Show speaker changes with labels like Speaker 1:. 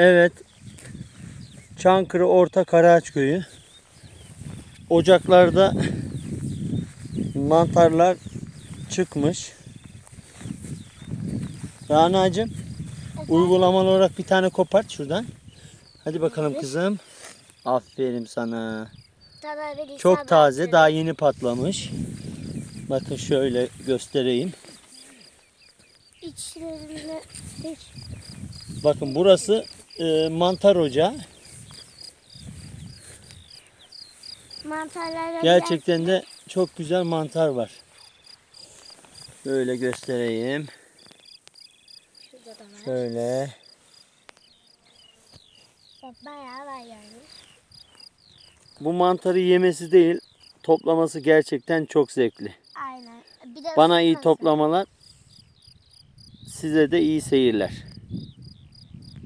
Speaker 1: Evet. Çankırı Orta Karaağaç Köyü. Ocaklarda mantarlar çıkmış. Rana'cığım uygulamalı olarak bir tane kopart şuradan. Hadi bakalım kızım. Aferin sana. Çok taze, daha yeni patlamış. Bakın şöyle göstereyim. Bakın burası e, mantar ocağı.
Speaker 2: mantarlar
Speaker 1: Gerçekten de çok güzel mantar var. Böyle göstereyim.
Speaker 2: Şurada da var.
Speaker 1: Şöyle.
Speaker 2: Bayağı var yani.
Speaker 1: Bu mantarı yemesi değil, toplaması gerçekten çok zevkli.
Speaker 2: Aynen. Bir de
Speaker 1: Bana iyi
Speaker 2: ısıtması.
Speaker 1: toplamalar. Size de iyi seyirler.